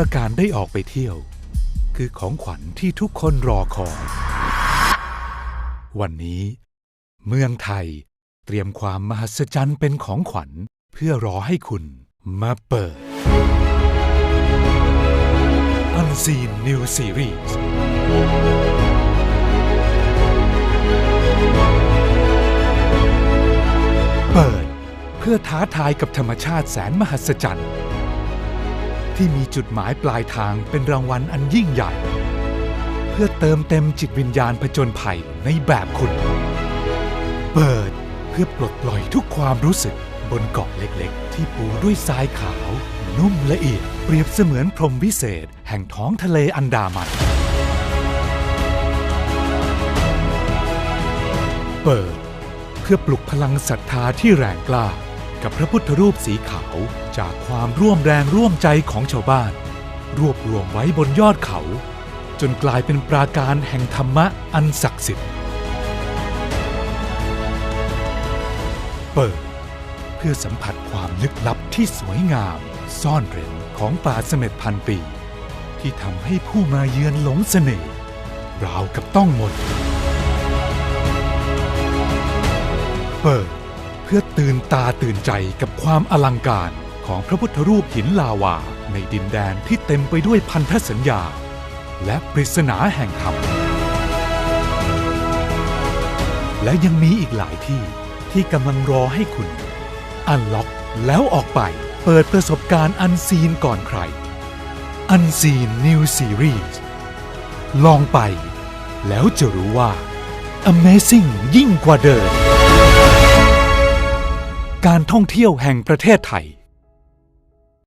อการได้ออกไปเที่ยว คือของขวัญที่ทุกคนรอคอยวันนี้ เมืองไทยเตรียมความมหัศจรรย์เป็นของขวัญเพื่อรอให้คุณมาเปิด Unseen New Series เปิด เพื่อท้าทายกับธรรมชาติแสนมหัศจรรย์ ที่มีจุดหมายปลายทางเป็นรางวัลอันยิ่งใหญ่ เพื่อเติมเต็มจิตวิญญาณผจญภัยในแบบคุณ เปิดเพื่อปลดปล่อยทุกความรู้สึกบนเกาะเล็กๆ ที่ปูด้วยทรายขาว นุ่มละเอียด เปรียบเสมือนพรหมวิเศษ แห่งท้องทะเลอันดามัน เปิด เพื่อปลุกพลังศรัทธาที่แรงกล้า กับพระพุทธรูปสีขาวจากความร่วมแรงร่วมใจของชาวบ้าน รวบรวมไว้บนยอดเขา จนกลายเป็นปราการแห่งธรรมะอันศักดิ์สิทธิ์ เปิด เพื่อสัมผัสความลึกลับที่สวยงาม ซ่อนเร้นของป่าเสม็ดพันปี ที่ทำให้ผู้มาเยือนหลงเสน่ห์ราวกับต้องมนต์เปิด เพื่อตื่นตาตื่นใจกับความอลังการของพระพุทธรูปหินลาวา ในดินแดนที่เต็มไปด้วยพันธสัญญา และปริศนาแห่งธรรม และยังมีอีกหลายที่ที่กำลังรอให้คุณอันล็อกแล้วออกไปเปิดประสบการณ์อันซีนก่อนใคร อันซีน New Series ลองไป แล้วจะรู้ว่า Amazing ยิ่งกว่าเดิม การท่องเที่ยวแห่งประเทศไทย